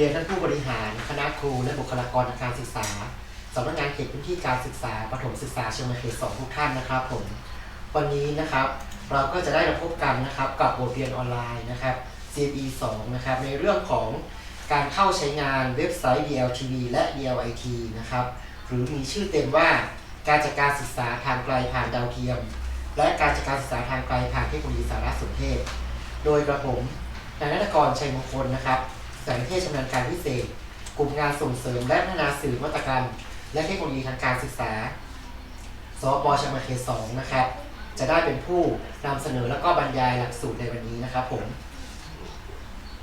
รียนท่านผู้บริหารคณะครูและบุคลากรทางการศึกษาสำนักงานเขตพื้นที่การศึกษาประถมศึกษาเชียงใหม่เขตสองทุกท่านนะครับผมวันนี้นะครับ เราก็จะได้มาพบกันนะครับกับบทเรียนออนไลน์นะครับ CE 2นะครับในเรื่องของการเข้าใช้งานเว็บไซต์ DLTV และ DLIT นะครับหรือมีชื่อเต็มว่าการจัดการศึกษาทางไกลผ่านดาวเทียม และการจัดการศึกษาทางไกลผ่านเทคโนโลยีสารสนเทศ โดยกระผมนายนัทกรชัยมงคลนะครับ สายนิเทศชำนาญการพิเศษ กลุ่มงานส่งเสริมและพัฒนาสื่อนวัตกรรม และเทคโนโลยีทางการศึกษา สปชมเขตสองนะครับ จะได้เป็นผู้นำเสนอและก็บรรยายหลักสูตรในวันนี้นะครับผม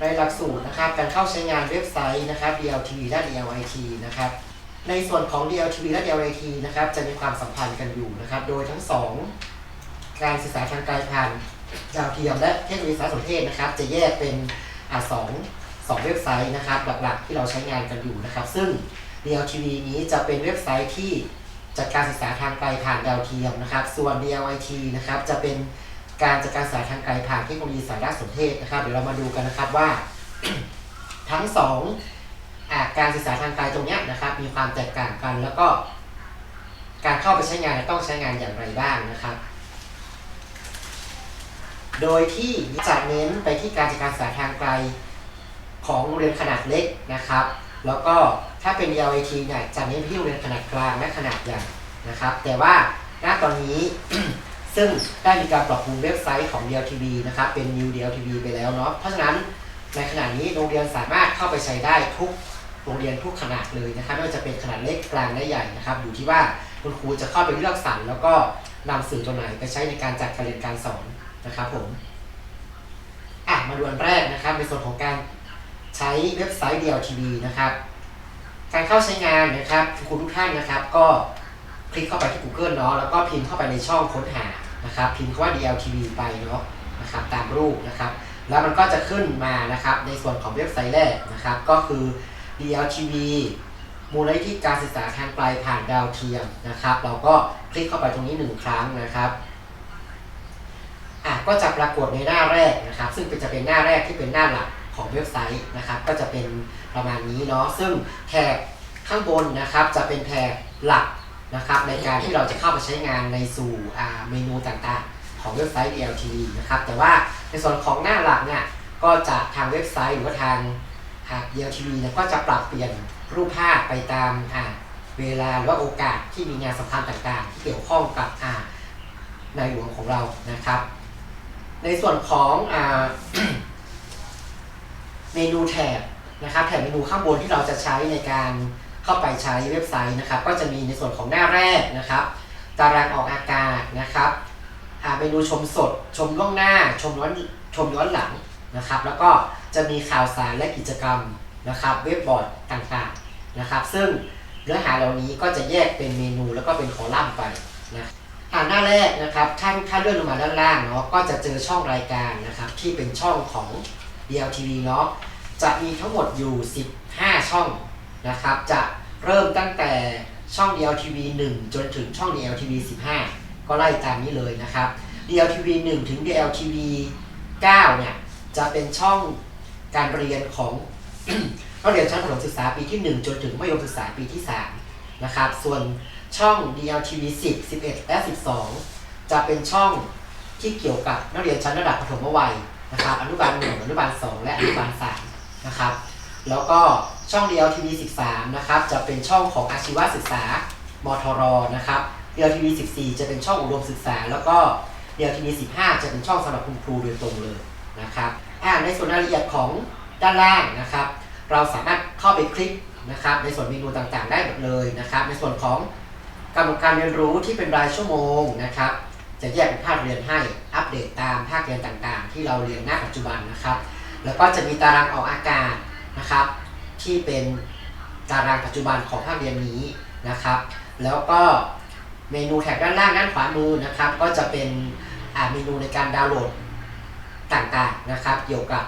ในหลักสูตรนะครับการเข้าใช้งานเว็บไซต์นะครับ DLT และ DLIT นะครับในส่วนของ DLTV และ DLIT นะครับ จะมีความสัมพันธ์กันอยู่นะครับ โดยทั้งสองการศึกษาทางไกลผ่านดาวเทียมและเทคโนโลยีสารสนเทศนะครับ จะแยกเป็นอ่าสอง สองเว็บไซต์นะครับหลักๆที่เราใช้งานกันอยู่นะครับ ซึ่ง DLTV นี้จะเป็นเว็บไซต์ที่จัดการศึกษาทางไกลผ่านดาวเทียมนะครับ ส่วน DLIT นะครับจะเป็นการจัดการศึกษาทางไกลผ่านเทคโนโลยีสารสนเทศนะครับเดี๋ยวเรามาดูกันนะครับว่า ทั้งสองการศึกษาทางไกลตรงเนี้ยนะครับ มีความแตกต่างกันแล้วก็ การเข้าไปใช้งานต้องใช้งานอย่างไรบ้างนะครับ โดยที่จะเน้นไปที่การจัดการศึกษาทางไกล ของโรงเรียนขนาดเล็กนะครับ แล้วก็ถ้าเป็น DLIT เนี่ยจะเน้นที่โรงเรียนขนาดกลางและขนาดใหญ่นะครับ แต่ว่าณตอนนี้ ซึ่งได้มีการปรับปรุงเว็บไซต์ของ DLTV นะครับ เป็น New DLTV ไปแล้วเนาะเพราะฉะนั้นในขณะนี้โรงเรียนสามารถเข้าไปใช้ได้ทุกโรงเรียนทุกขนาดเลยนะครับไม่ว่าจะเป็นขนาดเล็กกลางและใหญ่นะครับ อยู่ที่ว่าคุณครูจะเข้าไปเลือกสรรแล้วก็นำสื่อตัวไหนไปใช้ในการจัดการเรียนการสอนนะครับผมอะมาดูอันแรกนะครับในส่วนของการ ใช้เว็บไซต์ DLTV นะครับ การเข้าใช้งานนะครับคุณทุกท่านนะครับ ก็คลิกเข้าไปที่ Google เนาะแล้วก็พิมพ์เข้าไปในช่องค้นหานะครับ พิมพ์คำว่า DLTV ไปเนาะนะครับตามรูปนะครับ แล้วมันก็จะขึ้นมานะครับในส่วนของเว็บไซต์แรกนะครับ ก็คือ DLTV มูลนิธิการศึกษาทางไกลผ่านดาวเทียมนะครับ เราก็คลิกเข้าไปตรงนี้หนึ่งครั้งนะครับอะก็จะปรากฏในหน้าแรกนะครับ ซึ่งเป็นจะเป็นหน้าแรกที่เป็นหน้าหลัก ของเว็บไซต์นะครับก็จะเป็นประมาณนี้เนาะซึ่งแถบข้างบนนะครับจะเป็นแถบหลักนะครับในการที่เราจะเข้าไปใช้งานในสู่เมนูต่างๆ ของเว็บไซต์ DLT นะครับแต่ว่าในส่วนของหน้าหลักเนี่ยก็จะทางเว็บไซต์หรือว่าทางอ่า DLTV เนี่ยก็จะปรับเปลี่ยนรูปภาพไปตามาเวลาหรือว่าโอกาสที่มีงานสำคัญต่างๆ ที่เกี่ยวข้องกับในหลวงของเรานะครับ ในส่วนของอ เมนูแถบนะครับแถบเมนูข้างบนที่เราจะใช้ในการเข้าไปใช้เว็บไซต์นะครับ ก็จะมีในส่วนของหน้าแรกนะครับ ตารางออกอากาศนะครับอ่าเมนูชมสด ชมล่วงหน้า ชมย้อนชมย้อนหลังนะครับ แล้วก็จะมีข่าวสารและกิจกรรมนะครับ เว็บบอร์ดต่างๆนะครับ ซึ่งเนื้อหาเหล่านี้ก็จะแยกเป็นเมนูแล้วก็เป็นคอลัมน์ไปนะอ่าหน้าแรกนะครับ ถ้าทุกท่านเลื่อนลงมาด้านล่างเนาะก็จะเจอช่องรายการนะครับ ที่เป็นช่องของ DLTV เนาะจะมีทั้งหมดอยู่ 15 ช่องนะครับ จะเริ่มตั้งแต่ช่อง DLTV 1 จนถึงช่อง DLTV 15 ก็ไล่ตามนี้เลยนะครับ DLTV 1 ถึง DLTV 9 เนี่ย จะเป็นช่องการเรียนของนักเรียนชั้นประถมศึกษาปีที่ 1 จนถึงมัธยมศึกษาปีที่ 3 นะครับ ส่วนช่อง DLTV 10 11 และ 12 จะเป็นช่องที่เกี่ยวกับนักเรียนชั้นระดับประถมวัย นะครับอนุบาล1อนุบาล2และอนุบาล3นะครับแล้วก็ช่อง DLTV 13นะครับจะเป็นช่องของอาชีวศึกษามทรนะครับ DLTV 14 จะเป็นช่องอุดมศึกษา แล้วก็ DLTV 15 จะเป็นช่องสำหรับคุณครูโดยตรงเลยนะครับอ่าในส่วนรายละเอียดของด้านล่างนะครับ เราสามารถเข้าไปคลิกนะครับ ในส่วนเมนูต่างๆ ได้หมดเลยนะครับ ในส่วนของกำหนดการเรียนรู้ที่เป็นรายชั่วโมงนะครับ จะแยกเป็นภาคเรียนให้ อัปเดตตามภาคเรียนต่างๆ ที่เราเรียนณปัจจุบันนะครับ แล้วก็จะมีตารางออกอากาศนะครับ ที่เป็นตารางปัจจุบันของภาคเรียนนี้นะครับ แล้วก็เมนูแถบด้านล่างด้านขวามือนะครับ ก็จะเป็นเมนูในการดาวน์โหลดต่างๆนะครับ เกี่ยวกับ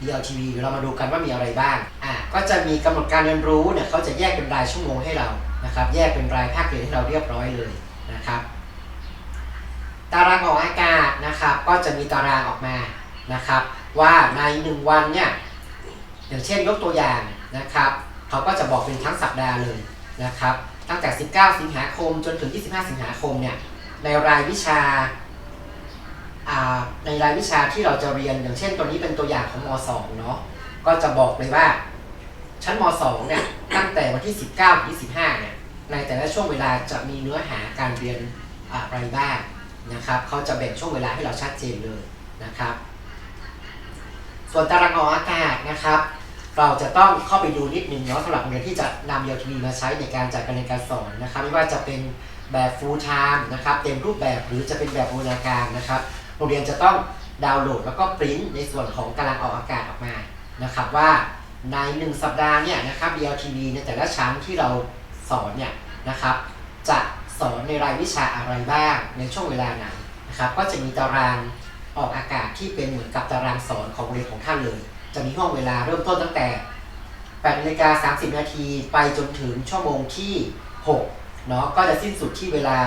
DLTV เดี๋ยวเรามาดูกันว่ามีอะไรบ้าง อ่า ก็จะมีกำหนดการเรียนรู้เนี่ยเขาจะแยกเป็นรายชั่วโมงให้เรา นะครับ แยกเป็นรายภาคเรียนให้เราเรียบร้อยเลยนะครับ ตารางออกอากาศนะครับ ก็จะมีตารางออกมานะครับ ว่าในหนึ่งวันเนี่ยอย่างเช่นยกตัวอย่างนะครับเขาก็จะบอกเป็นทั้งสัปดาห์เลยนะครับ ตั้งแต่ 19 สิงหาคมจนถึง 25 สิงหาคมเนี่ยในรายวิชาในรายวิชาที่เราจะเรียนอย่างเช่นตัวนี้เป็นตัวอย่างของม .2 เนาะก็จะบอกเลยว่า ชั้นม .2 เนี่ยตั้งแต่วันที่ 19ถึง25เนี่ยในแต่ละช่วงเวลาจะมีเนื้อหาการเรียนอะไรบ้าง นะครับเขาจะแบ่งช่วงเวลาให้เราชัดเจนเลยนะครับ ส่วนตารางออกอากาศนะครับ เราจะต้องเข้าไปดูนิดนึงเนาะสำหรับเรียนที่จะนำเยทีวีมาใช้ในการจัดการเรียนการสอนนะครับไม่ว่าจะเป็นแบบ full time นะครับเต็มรูปแบบหรือจะเป็นแบบบูรณาการนะครับโรงเรียนจะต้องดาวน์โหลดแล้วก็ปริ้นในส่วนของตารางออกอากาศออกมานะครับว่าใน 1 สัปดาห์เนี่ยนะครับ DLTV ในแต่ละชั้นที่เราสอนเนี่ยนะครับจะ สอนในรายวิชาอะไรบ้างในช่วงเวลาไหนนะครับก็จะมีตารางออกอากาศที่เป็นเหมือนกับตารางสอนของโรงเรียนของท่านเลย จะมีห้องเวลาเริ่มต้นตั้งแต่8นาฬิกา30 นาทีไปจนถึงชั่วโมงที่6เนาะก็จะสิ้นสุดที่เวลา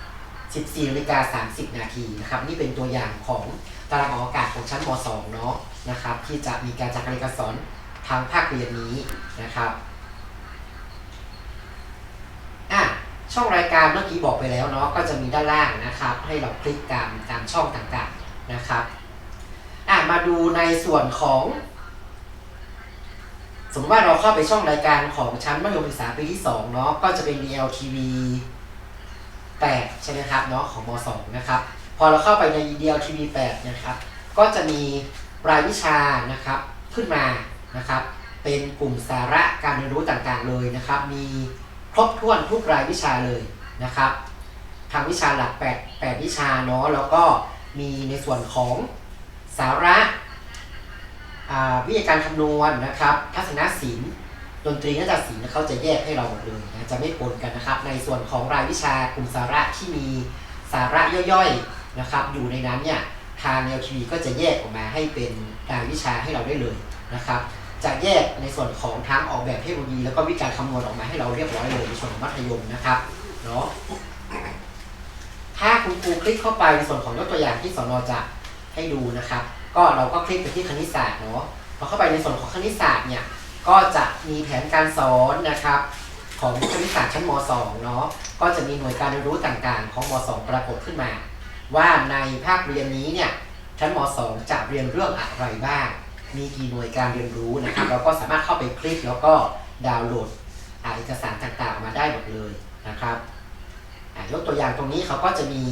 14นาฬิกา30 นาทีนะครับนี่เป็นตัวอย่างของตารางออกอากาศของชั้นม .2 เนาะนะครับที่จะมีการจัดการเรียนการสอนทางภาคเรียนนี้นะครับ อะ ช่องรายการเมื่อกี้บอกไปแล้วเนาะก็จะมีด้านล่างนะครับ ให้เราคลิกตามตามช่องต่างๆนะครับอะมาดูในส่วนของ สมมติว่าเราเข้าไปช่องรายการของชั้นมัธยมศึกษาปีที่2เนาะก็จะเป็น DLTV 8ใช่ไหมครับเนาะของม2นะครับพอเราเข้าไปใน DLTV 8นะครับ ก็จะมีรายวิชานะครับขึ้นมานะครับ เป็นกลุ่มสาระการเรียนรู้ต่างๆเลยนะครับ มี ครบถ้วนทุกรายวิชาเลยนะครับทางวิชาหลัก 8 8 วิชาเนาะแล้วก็มีในส่วนของสาระาวิทยาการคำนวณนะครับ ทัศนศิลป์ดนตรีนาฏศิลป์เขาจะแยกให้เราหมดเลยนะจะไม่ปนกันนะครับ ในส่วนของรายวิชากลุ่มสาระที่มีสาระย่อยๆนะครับ อยู่ในนั้นเนี่ยทางแนวทีก็จะแยกออกมาให้เป็นรายวิชาให้เราได้เลยนะครับ จะแยกในส่วนของทั้งออกแบบเทคโนโลยีแล้วก็วิการคำนวณออกมาให้เราเรียบร้อยเลยในส่วนของมัธยมนะครับเนาะถ้าคุณครูคลิกเข้าไปในส่วนของยกตัวอย่างที่สอนจะให้ดูนะครับ ก็เราก็คลิกไปที่คณิตศาสตร์เนาะพอเข้าไปในส่วนของคณิตศาสตร์เนี่ยก็จะมีแผนการสอนนะครับของคณิตศาสตร์ชั้นม .2 เนาะก็จะมีหน่วยการเรียนรู้ต่างๆ ของม .2 ปรากฏขึ้นมา ว่าในภาคเรียนนี้เนี่ยชั้นม .2 จะเรียนเรื่องอะไรบ้าง มีกี่หน่วยการเรียนรู้นะครับ เราก็สามารถเข้าไปคลิกแล้วก็ดาวน์โหลดเอกสารต่างๆ มาได้หมดเลยนะครับยกตัวอย่างตรงนี้เขาก็จะมี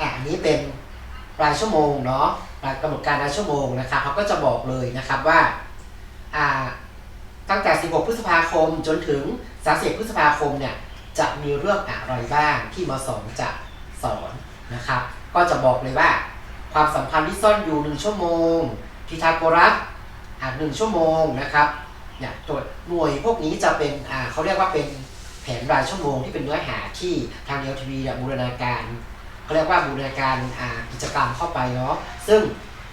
อันนี้เป็นรายชั่วโมงเนาะรายกำหนดการรายชั่วโมงนะครับเขาก็จะบอกเลยนะครับว่าตั้งแต่ 16 พฤษภาคมจนถึง 30 พฤษภาคมเนี่ยจะมีเรื่องอะไรบ้างที่ม .2 จะสอนนะครับ ก็จะบอกเลยว่า ความสัมพันธ์ที่ซ่อนอยู่หนึ่งชั่วโมง พีทาโกรัสอ่าหนึ่งชั่วโมงนะครับเนี่ยตัวหน่วยพวกนี้จะเป็นอ่าเขาเรียกว่าเป็นแผนรายชั่วโมงที่เป็นเนื้อหาที่ทางเดียวทีวีบูรณาการเขาเรียกว่าบูรณาการอ่ากิจกรรมเข้าไปเนาะซึ่ง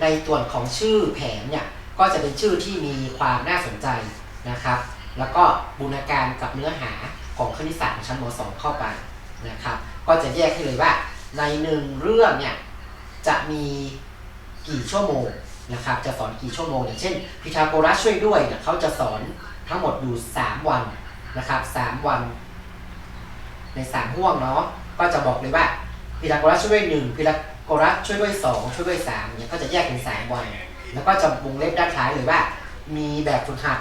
ในส่วนของชื่อแผนเนี่ยก็จะเป็นชื่อที่มีความน่าสนใจนะครับ แล้วก็บูรณาการกับเนื้อหาของคณิตศาสตร์ของชั้นม .2 เข้าไปนะครับ ก็จะแยกให้เลยว่าในหนึ่งเรื่องเนี่ยจะมีกี่ชั่วโมง นะครับจะสอนกี่ชั่วโมงอย่างเช่นพีทาโกรัสช่วยด้วยเนี่ยเขาจะสอนทั้งหมดอยู่ 3 วันนะครับ3วัน ใน 3 ห่วงเนาะก็จะบอกเลยว่าพีทาโกรัสช่วยด้วย1พีทาโกรัสช่วยด้วย 2 ช่วยด้วย3เนี่ยก็จะแยกเป็น3วัน แล้วก็จะวงเล็บด้านท้ายเลยว่า มีแบบฝึกหัด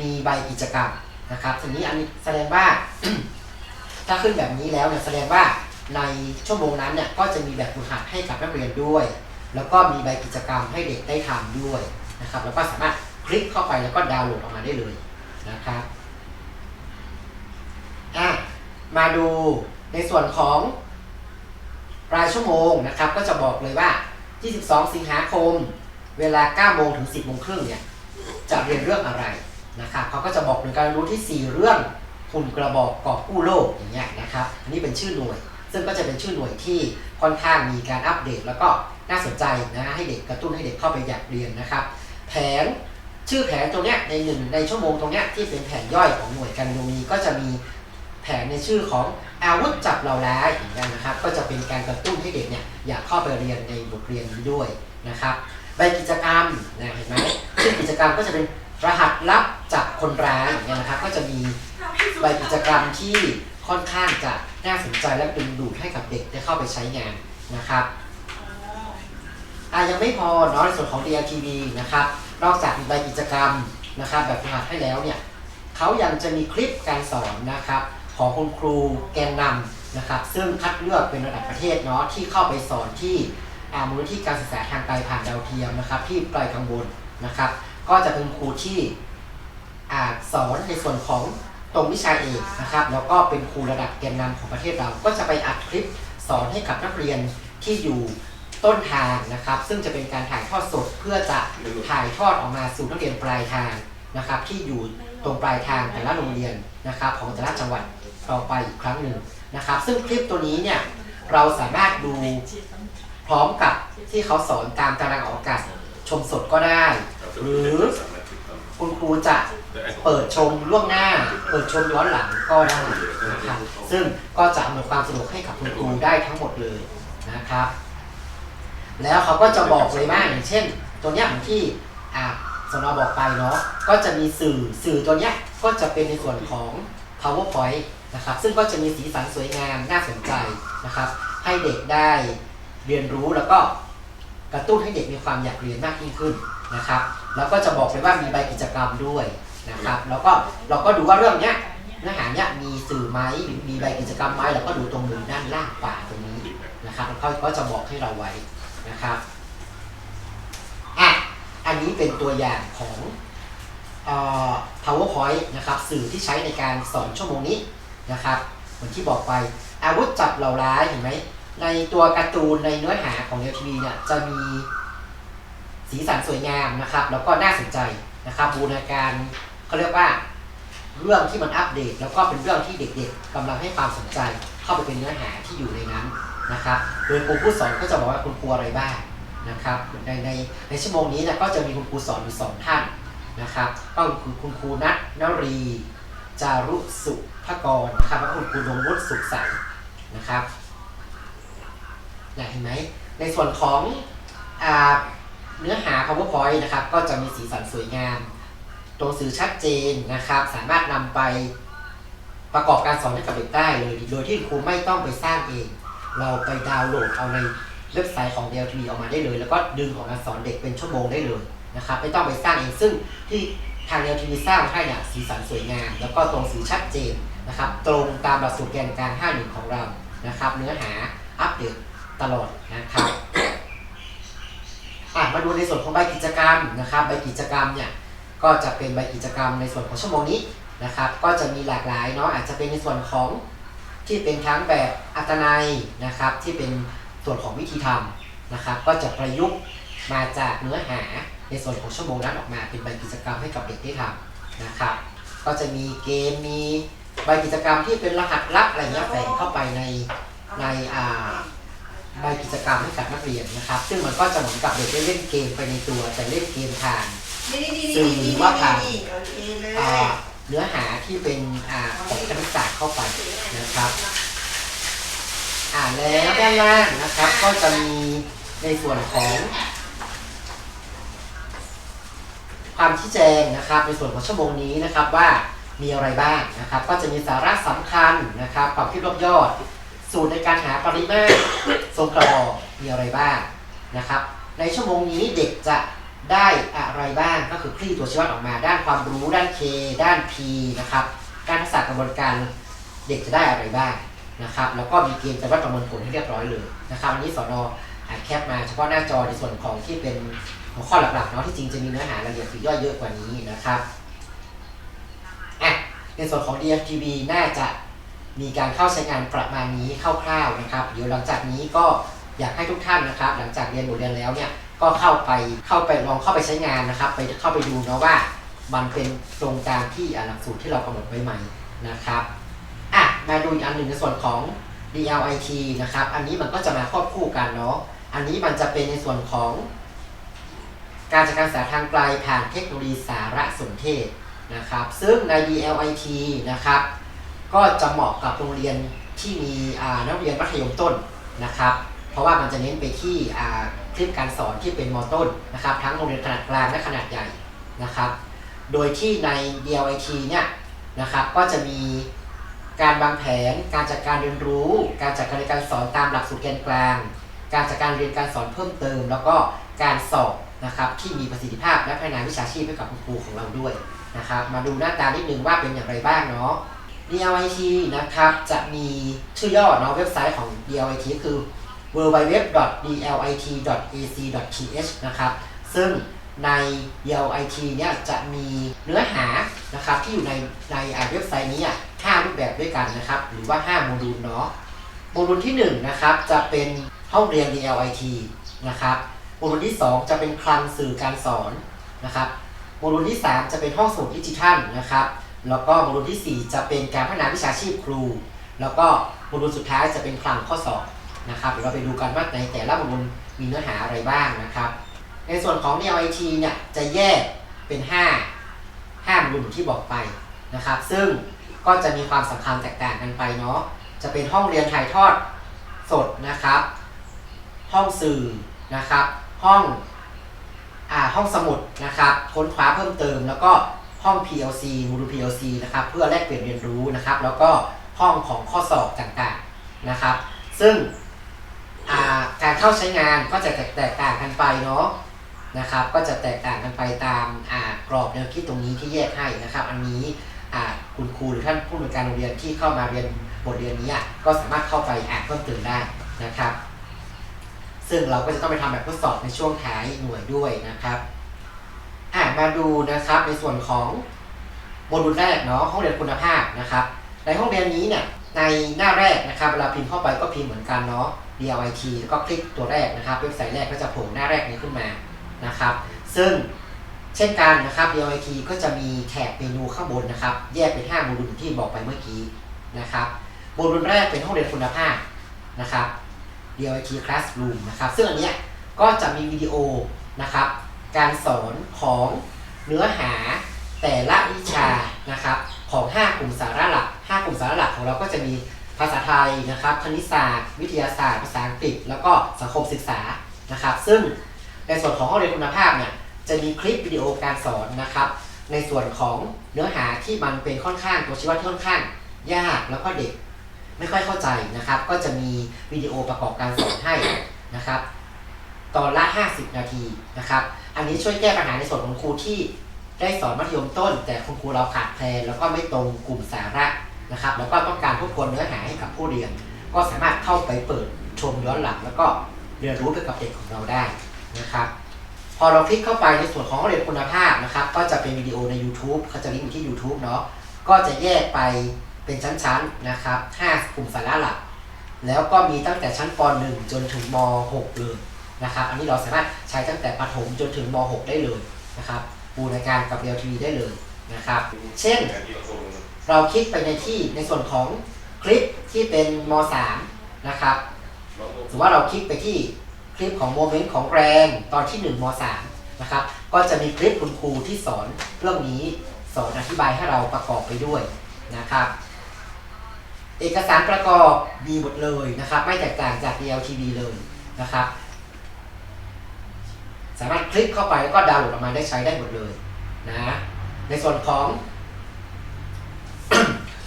มีใบกิจกรรมนะครับทีนี้อันนี้แสดงว่า ถ้าขึ้นแบบนี้แล้วเนี่ยแสดงว่าในชั่วโมงนั้นเนี่ยก็จะมีแบบฝึกหัดให้กับนักเรียนด้วย แล้วก็มีใบกิจกรรมให้เด็กได้ทำด้วยนะครับ แล้วก็สามารถคลิกเข้าไปแล้วก็ดาวน์โหลดออกมาได้เลยนะครับอะมาดูในส่วนของรายชั่วโมงนะครับ ก็จะบอกเลยว่า 22 สิงหาคม เวลา 9 โมงถึง 10 โมงครึ่งเนี่ย จะเรียนเรื่องอะไรนะครับเขาก็จะบอกหน่วยการรู้ที่ 4 เรื่องหุ่นกระบอกกอบกู้โลกอย่างเงี้ยนะครับ อันนี้เป็นชื่อหน่วย ซึ่งก็จะเป็นชื่อหน่วยที่ ค่อนข้างมีการอัปเดตแล้วก็น่าสนใจนะให้เด็กกระตุ้นให้เด็กเข้าไปอยากเรียนนะครับ แผนชื่อแผนตรงเนี้ยในหนึ่งในชั่วโมงตรงเนี้ยที่เป็นแผนย่อยของหน่วยการเรียนนี้ก็จะมีแผนในชื่อของอาวุธจับเราร้ายอย่างนี้นะครับ ก็จะเป็นการกระตุ้นให้เด็กเนี่ยอยากเข้าไปเรียนในบทเรียนนี้ด้วยนะครับใบกิจกรรมนะเห็นไหมซึ่งกิจกรรมก็จะเป็นรหัสลับจากคนร้ายอย่างเงี้ยนะครับ ก็จะมีใบกิจกรรมที่ค่อนข้างจะ น่าสนใจและดึงดูดให้กับเด็กได้เข้าไปใช้งานนะครับอะยังไม่พอเนาะในส่วนของ DLTV นะครับ นอกจากมีใบกิจกรรมนะครับ แบบฝึกหัดให้แล้วเนี่ยเขายังจะมีคลิปการสอนนะครับ ของคุณครูแกนนำนะครับ ซึ่งคัดเลือกเป็นระดับประเทศเนาะที่เข้าไปสอนที่อามูลนิธิการศึกษาทางไกลผ่านดาวเทียมนะครับ ที่ไกลกังวลนะครับ ก็จะเป็นครูที่อาสอนในส่วนของ ตรงวิชาเอกนะครับ แล้วก็เป็นครูระดับแกนนำของประเทศเรา ก็จะไปอัดคลิปสอนให้กับนักเรียนที่อยู่ต้นทางนะครับ ซึ่งจะเป็นการถ่ายทอดสดเพื่อจะถ่ายทอดออกมาสู่นักเรียนปลายทางนะครับ ที่อยู่ตรงปลายทางแต่ละโรงเรียนนะครับ ของแต่ละจังหวัดต่อไปอีกครั้งหนึ่งนะครับ ซึ่งคลิปตัวนี้เนี่ยเราสามารถดูพร้อมกับที่เขาสอนตามตารางออกอากาศชมสดก็ได้ หรือคุณครูจะ เปิดชมล่วงหน้า เปิดชมย้อนหลังก็ได้นะครับซึ่งก็จะอำนวยความสะดวกให้กับคุณครูได้ทั้งหมดเลยนะครับ แล้วเขาก็จะบอกเลยว่าอย่างเช่น ตัวเนี้ยเหมือนที่อ่าสนอบอกไปเนาะก็จะมีสื่อสื่อตัวเนี้ยก็จะเป็นในส่วนของ powerpoint นะครับ ซึ่งก็จะมีสีสันสวยงามน่าสนใจนะครับ ให้เด็กได้เรียนรู้แล้วก็กระตุ้นให้เด็กมีความอยากเรียนมากยิ่งขึ้นนะครับ แล้วก็จะบอกเลยว่ามีใบกิจกรรมด้วย นะครับแล้วก็เราก็ดูว่าเรื่องเนี้ยเนื้อหาเนี้ยมีสื่อไหมมีใบกิจกรรมไหมเราก็ดูตรงมุมด้านล่างขวาตรงนี้นะครับเขาก็จะบอกให้เราไว้นะครับอะอันนี้เป็นตัวอย่างของเอ่อ powerpoint นะครับสื่อที่ใช้ในการสอนชั่วโมงนี้นะครับเหมือนที่บอกไปอาวุธจับเหล่าร้ายเห็นไหมในตัวการ์ตูนในเนื้อหาของเนทีวีเนี่ยจะมีสีสันสวยงามนะครับ แล้วก็น่าสนใจนะครับบูรณาการ เขาเรียกว่าเรื่องที่มันอัปเดต แล้วก็เป็นเรื่องที่เด็กๆกำลังให้ความสนใจ เข้าไปเป็นเนื้อหาที่อยู่ในนั้นนะครับโดยครูผู้สอนก็จะบอกว่าคุณครูอะไรบ้างนะครับในในในชั่วโมงนี้นะก็จะมีคุณครูสอนอยู่สองท่านนะครับก็คือคุณครูนัทนรี จารุสุภกรนะครับและคุณครูดวงวุฒิสุขใสนะครับเห็นไหมในส่วนของอเนื้อหา powerpoint นะครับก็จะมีสีสันสวยงาม ตัวสื่อชัดเจนนะครับ สามารถนำไปประกอบการสอนให้กับเด็กได้เลยโดยที่ครูไม่ต้องไปสร้างเอง เราไปดาวน์โหลดเอาในเว็บไซต์ของ DLTV ออกมาได้เลย แล้วก็ดึงออกมาสอนเด็กเป็นชั่วโมงได้เลยนะครับไม่ต้องไปสร้างเองซึ่งที่ทาง DLTV สร้างให้เนี่ยสีสันสวยงาม แล้วก็ตรงสื่อชัดเจนนะครับ ตรงตามหลักสูตรแกนกาง51ของเรานะครับ เนื้อหาอัปเดตตลอดนะครับมาดูในส่วนของใบกิจกรรมนะครับใบกิจกรรมเนี่ย ก็จะเป็นใบกิจกรรมในส่วนของชั่วโมงนี้นะครับ ก็จะมีหลากหลายเนาะอาจจะเป็นในส่วนของที่เป็นทั้งแบบอัตนัยนะครับ ที่เป็นส่วนของวิธีทำนะครับ ก็จะประยุกต์มาจากเนื้อหาในส่วนของชั่วโมงนั้นออกมาเป็นใบกิจกรรมให้กับเด็กได้ทำนะครับ ก็จะมีเกมมีใบกิจกรรมที่เป็นรหัสลับอะไรเงี้ยแฝงเข้าไปในในอ่าใบกิจกรรมให้กับนักเรียนนะครับ ซึ่งมันก็จะเหมือนกับเด็กได้เล่นเกมไปในตัวแต่เล่นเกมทาง นี่นี่นี่สื่อนี่ว่าผ่านนี่โอเคเลยอ่าเนื้อหาที่เป็นอ่าของคณิตศาสตร์เข้าไปนะครับอ่าแล้วด้านล่างนะครับก็จะมีในส่วนของ ความชี้แจงนะครับในส่วนของชั่วโมงนี้นะครับว่ามีอะไรบ้างนะครับ ก็จะมีสาระสำคัญนะครับความคิดรวบยอด สูตรในการหาปริมาตรทรงกระบอกมีอะไรบ้างนะครับ ในชั่วโมงนี้เด็กจะ ได้อะไรบ้างก็คือคลี่ตัวชี้วัดออกมา ด้านความรู้ด้าน K ด้าน P นะครับการทักษะกระบวนการเด็กจะได้อะไรบ้างนะครับแล้วก็มีเกณฑ์จะวัดประเมินผลให้เรียบร้อยเลยนะครับอันนี้สอนอาแคปมาเฉพาะหน้าจอในส่วนของที่เป็นหัวข้อหลักๆเนาะที่จริงจะมีเนื้อหารายละเอียดปลีกย่อยเยอะกว่านี้นะครับอะในส่วนของ DFTV น่าจะมีการเข้าใช้งานประมาณนี้คร่าวๆนะครับ เดี๋ยวหลังจากนี้ก็อยากให้ทุกท่านนะครับ หลังจากเรียนบทเรียนแล้วเนี่ย ก็เข้าไปเข้าไปลองเข้าไปใช้งานนะครับ ไปเข้าไปดูเนาะว่ามันเป็นตรงตามที่หลักสูตรที่เรากำหนดไว้ไหมนะครับอะมาดูอีกอันหนึ่งในส่วนของ DLIT นะครับ อันนี้มันก็จะมาควบคู่กันเนาะอันนี้มันจะเป็นในส่วนของการจัดการศึกษาทางไกลผ่านเทคโนโลยีสารสนเทศนะครับ ซึ่งใน DLIT นะครับ ก็จะเหมาะกับโรงเรียนที่มีนักเรียนมัธยมต้นนะครับ ราะว่ามันจะเน้นไปที่คลิปการสอนที่เป็นมอต้นนะครับ ทั้งโรงเรียนขนาดกลางและขนาดใหญ่นะครับ โดยที่ใน DLIT เนี่ยนะครับก็จะมีการวางแผน การจัดการเรียนรู้ การจัดการเรียนการสอนตามหลักสูตรแกนกลาง การจัดการเรียนการสอนเพิ่มเติม แล้วก็การสอบนะครับที่มีประสิทธิภาพและพัฒนาวิชาชีพให้กับคุณครูของเราด้วยนะครับ มาดูหน้าตานิดนึงว่าเป็นอย่างไรบ้างเนาะ DLIT นะครับจะมีชื่อย่อเนาะเว็บไซต์ของ DLIT คือ www.dlit.ac.th นะครับ ซึ่งใน DLIT เนี่ยจะมีเนื้อหานะครับที่อยู่ในในอ่าเว็บไซต์นี้5รูปแบบด้วยกันนะครับ หรือว่า 5 โมดูลเนาะ โมดูลที่1นะครับจะเป็นห้องเรียน DLIT นะครับ โมดูลที่ 2 จะเป็นคลังสื่อการสอนนะครับ โมดูลที่ 3 จะเป็นห้องสมุดดิจิทัลนะครับ แล้วก็โมดูลที่ 4 จะเป็นการพัฒนาวิชาชีพครู แล้วก็โมดูลสุดท้ายจะเป็นคลังข้อสอบ นะครับเดี๋ยวเราไปดูกันว่าในแต่ละโมดูลมีเนื้อหาอะไรบ้างนะครับ ในส่วนของ DLIT เนี่ยจะแยกเป็น 5 5โมดูลที่บอกไปนะครับ ซึ่งก็จะมีความสำคัญแตกต่างกันไปเนาะจะเป็นห้องเรียนถ่ายทอดสดนะครับ ห้องสื่อนะครับ ห้องอ่าห้องสมุดนะครับ ค้นคว้าเพิ่มเติม แล้วก็ห้อง PLC มูดู PLC นะครับ เพื่อแลกเปลี่ยนเรียนรู้นะครับ แล้วก็ห้องของข้อสอบต่างๆนะครับ ซึ่ง การเข้าใช้งานก็จะแตกต่างกันไปเนาะนะครับ ก็จะแตกต่างกันไปตามกรอบแนวคิดตรงนี้ที่แยกให้นะครับ อันนี้คุณครูหรือท่านผู้อำนวยการโรงเรียนที่เข้ามาเรียนบทเรียนนี้ก็สามารถเข้าไปอ่านเพิ่มเติมได้นะครับ ซึ่งเราก็จะต้องไปทำแบบทดสอบในช่วงท้ายหน่วยด้วยนะครับอะมาดูนะครับในส่วนของโมดูลแรกเนาะห้องเรียนคุณภาพนะครับ ในห้องเรียนนี้เนี่ยในหน้าแรกนะครับเวลาพิมพ์เข้าไปก็พิมพ์เหมือนกันเนาะ DLIT ก็คลิกตัวแรกนะครับ เว็บไซต์แรกก็จะโผล่หน้าแรกนี้ขึ้นมานะครับ ซึ่งเช่นกันนะครับ DLIT ก็จะมีแถบเมนูข้างบนนะครับ แยกเป็น5โมดูลที่บอกไปเมื่อกี้นะครับโมดูลแรกเป็นห้องเรียนคุณภาพนะครับ DLIT Classroom นะครับซึ่งอันเนี้ยก็จะมีวิดีโอนะครับ การสอนของเนื้อหาแต่ละวิชานะครับของ 5 กลุ่มสาระหลัก 5 กลุ่มสาระหลักของเราก็จะมี ภาษาไทยนะครับ คณิตศาสตร์ วิทยาศาสตร์ ภาษาอังกฤษ แล้วก็สังคมศึกษานะครับ ซึ่งในส่วนของห้องเรียนคุณภาพเนี่ยจะมีคลิปวิดีโอการสอนนะครับ ในส่วนของเนื้อหาที่มันเป็นค่อนข้างตัวชี้วัดที่ค่อนข้าง ยากแล้วก็เด็ก ไม่ค่อยเข้าใจนะครับ ก็จะมีวิดีโอประกอบการสอนให้นะครับตอนละ 50 นาทีนะครับ อันนี้ช่วยแก้ปัญหาในส่วนของครูที่ได้สอนมัธยมต้น แต่คุณครูเราขาดแคลนแล้วก็ไม่ตรงกลุ่มสาระ นะครับ แล้วก็ต้องการทบทวนเนื้อหาให้กับผู้เรียน ก็สามารถเข้าไปเปิดชมย้อนหลัง แล้วก็เรียนรู้ไปกับเด็กของเราได้นะครับ พอเราคลิกเข้าไปในส่วนของห้องเรียนคุณภาพนะครับ ก็จะเป็นวิดีโอใน YouTube เขาจะลิงก์อยู่ที่ YouTube เนาะก็จะแยกไปเป็นชั้นๆนะครับ5กลุ่มสาระหลัก แล้วก็มีตั้งแต่ชั้นป .1 จนถึงม .6 เลยนะครับ อันนี้เราสามารถใช้ตั้งแต่ประถมจนถึงม .6 ได้เลยนะครับบูรณาการกับเรียลทีได้เลยนะครับ เช่น เราคลิกไปในที่ในส่วนของคลิปที่เป็นม .3 นะครับสมมติว่าเราคลิกไปที่คลิปของโมเมนต์ของแรงตอนที่1ม 3 นะครับ ก็จะมีคลิปคุณครูที่สอนเรื่องนี้สอนอธิบายให้เราประกอบไปด้วยนะครับ เอกสารประกอบมีหมดเลยนะครับ ไม่แตกต่างจาก DLTV เลยนะครับ สามารถคลิกเข้าไปแล้วก็ดาวน์โหลดออกมาได้ใช้ได้หมดเลยนะ ในส่วนของ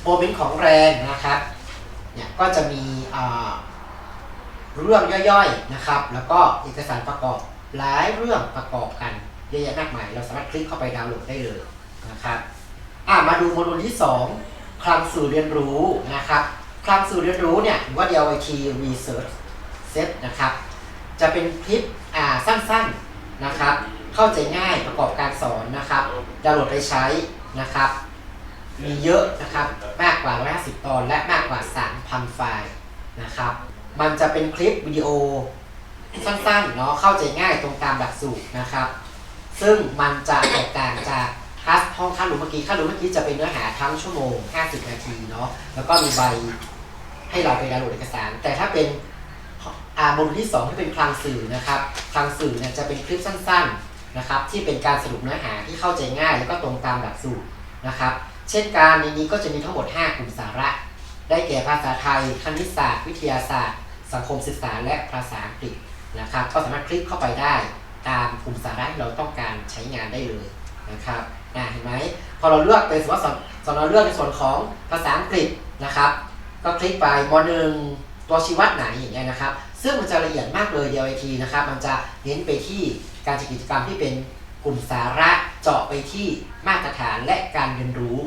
โมเมนต์ของแรงนะครับเนี่ยก็จะมีเรื่องย่อยๆนะครับ แล้วก็เอกสารประกอบหลายเรื่องประกอบกันเยอะแยะมากมาย เราสามารถคลิกเข้าไปดาวน์โหลดได้เลยนะครับอะมาดูโมดูลที่ 2 คลังสื่อเรียนรู้นะครับคลังสื่อเรียนรู้เนี่ยหรือว่า DIT Research Set นะครับจะเป็นคลิปอ่าสั้นๆนะครับ เข้าใจง่ายประกอบการสอนนะครับดาวน์โหลดไปใช้นะครับ มีเยอะนะครับมากกว่า 150 ตอน และมากกว่า 3,000 ไฟล์นะครับ มันจะเป็นคลิปวิดีโอสั้นๆเนาะเข้าใจง่ายตรงตามหลักสูตรนะครับ ซึ่งมันจะแตกต่างจากคลาสห้องขั้นรู้เมื่อกี้ขั้นรู้เมื่อกี้จะเป็นเนื้อหาทั้งชั่วโมง 50 นาทีเนาะแล้วก็มีใบให้เราไปดาวน์โหลดเอกสาร แต่ถ้าเป็นอาโมดูลที่2ที่เป็นคลังสื่อนะครับคลังสื่อเนี่ยจะเป็นคลิปสั้น ๆนะครับ ที่เป็นการสรุปเนื้อหาที่เข้าใจง่าย แล้วก็ตรงตามหลักสูตรนะครับ เช่นการในนี้ก็จะมีทั้งหมด 5 กลุ่มสาระ ได้แก่ภาษาไทย คณิตศาสตร์ วิทยาศาสตร์ สังคมศึกษา และภาษาอังกฤษนะครับ ก็สามารถคลิกเข้าไปได้ตามกลุ่มสาระที่เราต้องการใช้งานได้เลยนะครับเห็นไหมพอเราเลือกเป็นสมมติว่าสอนสอนเราเลือกในส่วนของภาษาอังกฤษนะครับ ก็คลิกไปมหนึ่งตัวชี้วัดไหนอย่างเงี้ยนะครับ ซึ่งมันจะละเอียดมากเลย DLIT นะครับ มันจะเน้นไปที่การจัดกิจกรรมที่เป็นกลุ่มสาระเจาะไปที่มาตรฐานและการเรียนรู้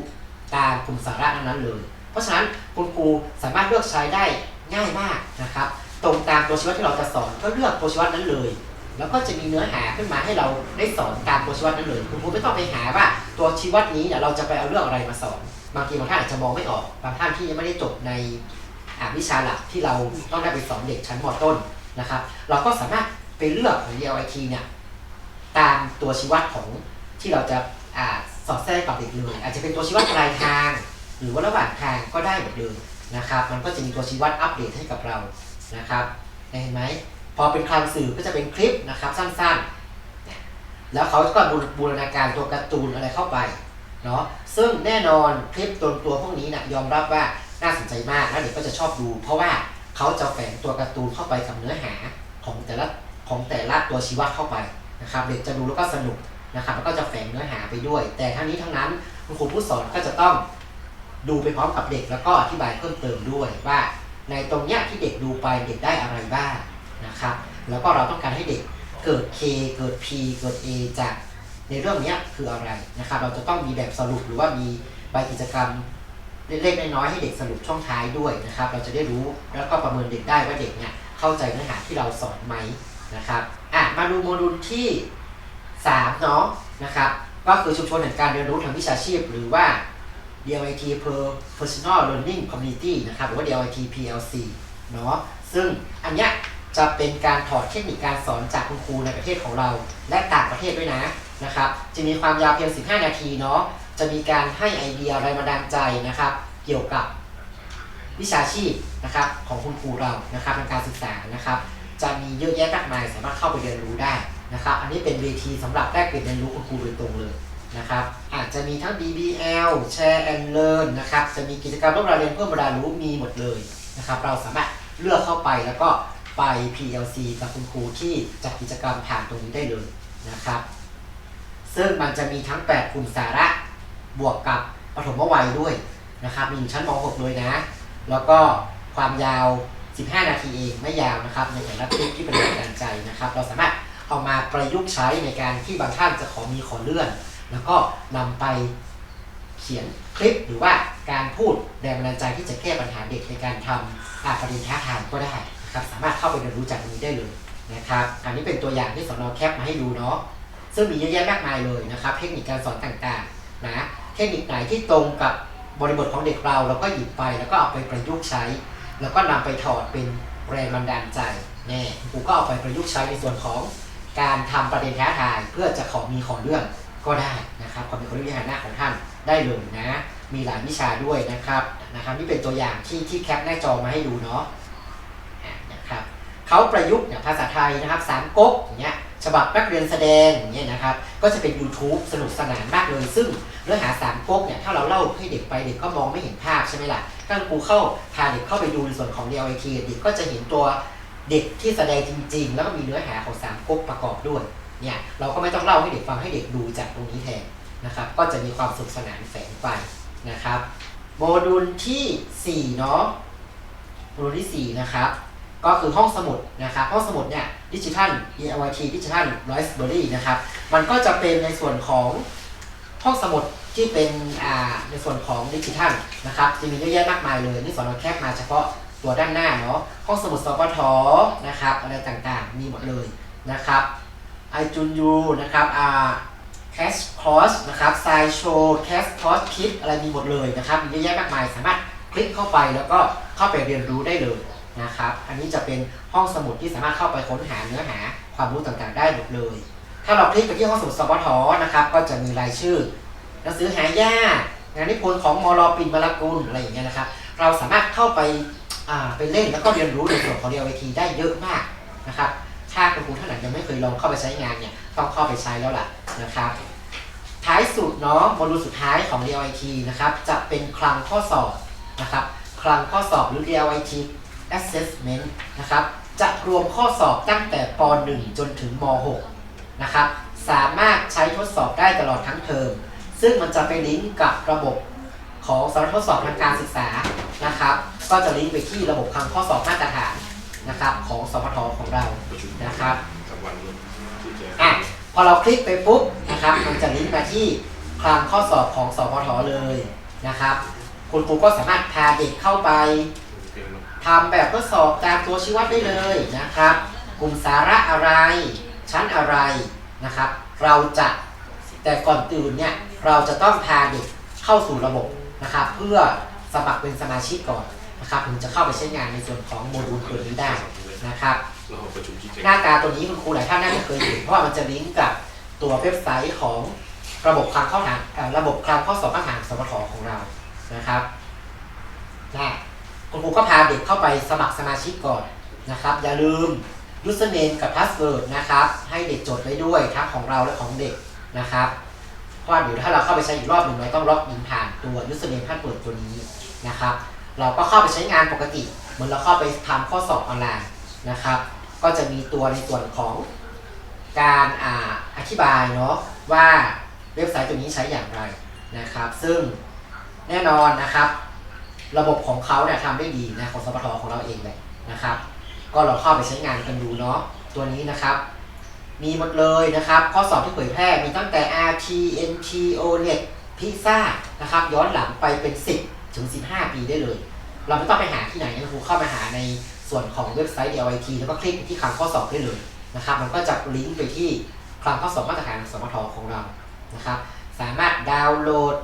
ตามกลุ่มสาระนั้นๆเลย เพราะฉะนั้นคุณครูสามารถเลือกใช้ได้ง่ายมากนะครับตรงตามตัวชี้วัดที่เราจะสอนก็เลือกตัวชี้วัดนั้นเลย แล้วก็จะมีเนื้อหาขึ้นมาให้เราได้สอนตามตัวชี้วัดนั้นเลย คุณครูไม่ต้องไปหาว่าตัวชี้วัดนี้เนี่ยเราจะไปเอาเรื่องอะไรมาสอน บางทีบางท่านอาจจะมองไม่ออก บางท่านที่ยังไม่ได้จบในวิชาหลักที่เราต้องได้ไปสอนเด็กชั้นมต้นนะครับ เราก็สามารถไปเลือกขอ DLIT เนี่ยตามตัวชี้วัดของที่เราจะ สอดแทรกกับเด็กเลย อาจจะเป็นตัวชี้วัดปลายทาง หรือว่าระหว่างทางก็ได้หมดเลยนะครับ มันก็จะมีตัวชี้วัดอัปเดตให้กับเรานะครับเห็นไหมพอเป็นคลังสื่อก็จะเป็นคลิปนะครับสั้นๆ แล้วเขาก็บูรบูรณาการตัวการ์ตูนอะไรเข้าไปเนาะซึ่งแน่นอนคลิปตัวตัวพวกนี้นะยอมรับว่าน่าสนใจมากแล้วเด็กก็จะชอบดู เพราะว่าเขาจะแฝงตัวการ์ตูนเข้าไปกับเนื้อหาของแต่ละของแต่ละตัวชีวัดเข้าไปนะครับ เด็กจะดูแล้วก็สนุก นะครับแล้วก็จะแฝงเนื้อหาไปด้วย แต่ทั้งนี้ทั้งนั้นคุณครูผู้สอนก็จะต้องดูไปพร้อมกับเด็กแล้วก็อธิบายเพิ่มเติมด้วยว่า ในตรงเนี้ยที่เด็กดูไปเด็กได้อะไรบ้างนะครับแล้วก็เราต้องการให้เด็กเกิด K เกิด P เกิด A จากในเรื่องเนี้ยคืออะไรนะครับ เราจะต้องมีแบบสรุปหรือว่ามีใบกิจกรรมเล็กๆน้อยๆให้เด็กสรุปช่องท้ายด้วยนะครับ เราจะได้รู้แล้วก็ประเมินเด็กได้ว่าเด็กเนี่ยเข้าใจเนื้อหาที่เราสอนไหมนะครับอะมาดูโมดูลที่ 3เนาะนะครับก็คือชุมชนแห่งการเรียนรู้ทางวิชาชีพ หรือว่า DLIT per Personal Learning Community นะครับหรือว่า DLIT PLC เนาะซึ่งอันเนี้ยจะเป็นการถอดเทคนิคการสอนจากคุณครูในประเทศของเรา และต่างประเทศด้วยนะนะครับจะมีความยาวเพียง 15 นาทีเนาะจะมีการให้ไอเดียแรงบันดาลใจนะครับ เกี่ยวกับวิชาชีพนะครับของคุณครูเรานะครับในการศึกษานะครับ จะมีเยอะแยะมากมายสามารถเข้าไปเรียนรู้ได้ นะครับอันนี้เป็นเวทีสำหรับแลกเปลี่ยนเรียนรู้คุณครูโดยตรงเลยนะครับอาจจะมีทั้ง BBL Share and Learn นะครับจะมีกิจกรรมร่วมเรียนเพิ่มเวลารู้มีหมดเลยนะครับเราสามารถเลือกเข้าไปแล้วก็ไป PLC กับคุณครูที่จัดกิจกรรมผ่านตรงนี้ได้เลยนะครับ ซึ่งมันจะมีทั้ง 8 กลุ่มสาระบวกกับปฐมวัยด้วยนะครับมีอยู่ชั้นม .6 เลยนะ แล้วก็ความยาว 15 นาทีเองไม่ยาวนะครับในแต่ละคลิปที่เป็นแรงบันใจนะครับ เราสามารถ เอามาประยุกต์ใช้ในการที่บางท่านจะขอมีขอเลื่อน แล้วก็นำไปเขียนคลิปหรือว่าการพูดแรงบันดาลใจที่จะแก้ปัญหาเด็กในการทำอาประเด็นท้าทายก็ได้นะครับสามารถเข้าไปเรียนรู้จากตรงนี้ได้เลยนะครับอันนี้เป็นตัวอย่างที่สอนอแคปมาให้ดูเนาะซึ่งมีเยอะแยะมากมายเลยนะครับ เทคนิคการสอนต่างๆนะเทคนิคไหนที่ตรงกับบริบทของเด็กเราเราก็หยิบไปแล้วก็เอาไปประยุกต์ใช้ แล้วก็นำไปถอดเป็นแรงบันดาลใจแน่ครูก็เอาไปประยุกต์ใช้ในส่วนของ การทำประเด็นท้าทายเพื่อจะขอมีขอเรื่องก็ได้นะครับขอมีขอเรื่องวิชาหน้าของท่านได้เลยนะ มีหลายวิชาด้วยนะครับนะครับนี่เป็นตัวอย่างที่ที่แคปหน้าจอมาให้ดูเนาะนะครับเขาประยุกต์ภาษาไทยนะครับสามก๊กอย่างเงี้ยฉบับนักเรียนแสดงอย่างเงี้ยนะครับก็จะเป็น YouTube สนุกสนานมากเลย ซึ่งเนื้อหาสามก๊กเนี่ยถ้าเราเล่าให้เด็กไปเด็กก็มองไม่เห็นภาพใช่ไหมล่ะถ้าครูเข้าพาเด็กเข้าไปดูในส่วนของ DLIT เด็กก็จะเห็นตัว เด็กที่แสดงจริง ๆ แล้วก็มีเนื้อหาของสามก๊กประกอบด้วยเนี่ยเราก็ไม่ต้องเล่าให้เด็กฟังให้เด็กดูจากตรงนี้แทนนะครับ ก็จะมีความสนุกสนานแฝงไปนะครับโมดูลที่4เนาะโมดูลที่4นะครับก็คือห้องสมุดนะครับห้องสมุดเนี่ยดิจิทัล EIT ดิจิทัล Library นะครับมันก็จะเป็นในส่วนของห้องสมุดที่เป็นอ่าในส่วนของดิจิทัลนะครับจะมีเยอะแยะมากมายเลยนี่สอนเราแคปมาเฉพาะ ตัวด้านหน้าเนาะห้องสมุดสปทนะครับ อะไรต่างๆ มีหมดเลยนะครับไอจุนยูนะครับอ่าแคสคอสนะครับไซโชแคสคอสคิดอะไรมีหมดเลยนะครับมีเยอะแยะมากมายสามารถคลิกเข้าไปแล้วก็เข้าไปเรียนรู้ได้เลยนะครับ อันนี้จะเป็นห้องสมุดที่สามารถเข้าไปค้นหาเนื้อหาความรู้ต่างๆได้หมดเลย ถ้าเราคลิกไปที่ห้องสมุดสปทนะครับ ก็จะมีรายชื่อหนังสือหายากงานนิพนธ์ของมอรปินมรกุลอะไรอย่างเงี้ยนะครับ เราสามารถเข้าไป ไปเล่นแล้วก็เรียนรู้ในส่วนของ DLT ได้เยอะมากนะครับ ถ้าคุณครูท่านไหนยังไม่เคยลองเข้าไปใช้งานเนี่ยต้องเข้าไปใช้แล้วล่ะนะครับ ท้ายสุดเนาะโมดูลสุดท้ายของ DLIT นะครับจะเป็นคลังข้อสอบนะครับคลังข้อสอบหรือ DLIT Assessment นะครับจะรวมข้อสอบตั้งแต่ป .1 จนถึงม .6 นะครับสามารถใช้ทดสอบได้ตลอดทั้งเทอมซึ่งมันจะไปลิงก์กับระบบ ของสำนักทดสอบทางการศึกษานะครับ ก็จะลิงก์ไปที่ระบบคำข้อสอบมาตรฐานนะครับ ของสพทของเรานะครับ กับวันที่จะอะพอเราคลิกไปปุ๊บนะครับมันจะลิงก์มาที่คลังข้อสอบของสพทเลยนะครับ คุณครูก็สามารถพาเด็กเข้าไปทำแบบทดสอบตามตัวชี้วัดได้เลยนะครับ กลุ่มสาระอะไร ชั้นอะไรนะครับ เราจะแต่ก่อนตื่นเนี่ยเราจะต้องพาเด็กเข้าสู่ระบบ นะครับเพื่อสมัครเป็นสมาชิกก่อนนะครับถึงจะเข้าไปใช้งานในส่วนของโมดูลตัวนี้ได้นะครับเราประชุมที่จะหน้าตาตัวนี้คุณครูหลายท่านน่าจะเคยเห็นเพราะว่ามันจะลิงก์กับตัวเว็บไซต์ของระบบคลังข้อถามเอ่อระบบคลังข้อสอบมาตรฐานสมทของเรานะครับนะคุณครูก็พาเด็กเข้าไปสมัครสมาชิกก่อนนะครับ อย่าลืม username กับ password นะครับ ให้เด็กจดไว้ด้วยทั้งของเราและของเด็กนะครับ เพราะว่าเดี๋ยวถ้าเราเข้าไปใช้อีกรอบหนึ่งเราต้องล็อกอินผ่านตัว username password ตัวนี้นะครับเราก็เข้าไปใช้งานปกติ เหมือนเราเข้าไปทำข้อสอบออนไลน์นะครับ ก็จะมีตัวในส่วนของการอาอธิบายเนาะว่าเว็บไซต์ตัวนี้ใช้อย่างไรนะครับ ซึ่งแน่นอนนะครับ ระบบของเขาเนี่ยทำได้ดีนะของสปทของเราเองเลยนะครับ ก็เราเข้าไปใช้งานกันดูเนาะตัวนี้นะครับ มีหมดเลยนะครับ ข้อสอบที่เผยแพร่มีตั้งแต่ RT NT ONET PISA นะครับ ย้อนหลังไปเป็น 10 ถึง 15 ปีได้เลย เราไม่ต้องไปหาที่ไหนนะครูเข้ามาหาในส่วนของเว็บไซต์ DLIT แล้วก็คลิกไปที่คำข้อสอบได้เลยนะครับ มันก็จะลิงก์ไปที่คำข้อสอบมาตรฐานสมทของเรานะครับ สามารถดาวน์โหลด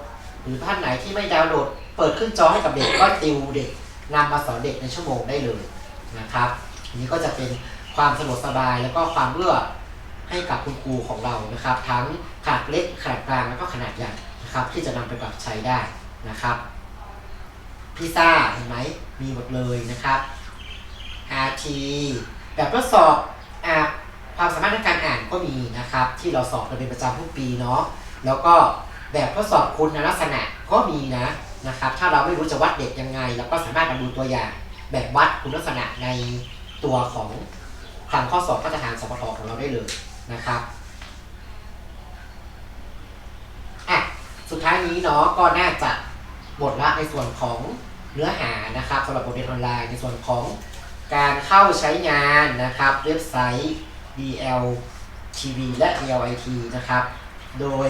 หรือท่านไหนที่ไม่ดาวน์โหลด เปิดขึ้นจอให้กับเด็กก็ติวเด็กนำมาสอนเด็กในชั่วโมงได้เลยนะครับอันนี้ก็จะเป็นความสะดวกสบายแล้วก็ความเอื้อ ให้กับคุณครูของเรานะครับ ทั้งขนาดเล็กขนาดกลางแล้วก็ขนาดใหญ่นะครับ ที่จะนำไปปรับใช้ได้นะครับพิซซ่าเห็นไหมมีหมดเลยนะครับ RT แบบทดสอบอ่าความสามารถในการอ่านก็มีนะครับ ที่เราสอบกันเป็นประจำทุกปีเนาะแล้วก็แบบทดสอบคุณลักษณะก็มีนะนะครับ ถ้าเราไม่รู้จะวัดเด็กยังไงเราก็สามารถมาดูตัวอย่าง แบบวัดคุณลักษณะในตัวของคลังข้อสอบมาตรฐานสปทของเราได้เลย นะครับอะสุดท้ายนี้เนาะก็น่าจะหมดละในส่วนของเนื้อหานะครับสำหรับบทเรียนออนไลน์ในส่วนของการเข้าใช้งานนะครับเว็บไซต์ DL TV และ DLIT นะครับ โดย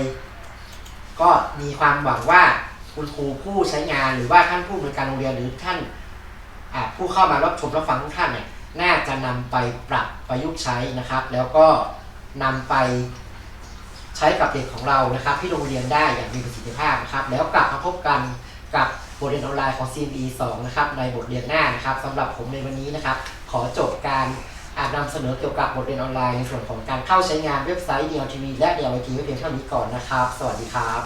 ก็มีความหวังว่าคุณครูผู้ใช้งานหรือว่าท่านผู้บริการโรงเรียนหรือท่านผู้เข้ามารับชมรับฟังทุกท่านเนี่ยน่าจะนำไปปรับประยุกต์ใช้นะครับ แล้วก็ นำไปใช้กับเด็กของเรานะครับ ที่โรงเรียนได้อย่างมีประสิทธิภาพนะครับ แล้วกลับมาพบกันกับบทเรียนออนไลน์ของ CME 2 นะครับ ในบทเรียนหน้านะครับสำหรับผมในวันนี้นะครับ ขอจบการอานนำเสนอเกี่ยวกับบทเรียนออนไลน์ในส่วนของการเข้าใช้งานเว็บไซต์ DLTV และ DLIT ไว้เพียงเท่านี้ก่อนนะครับ สวัสดีครับ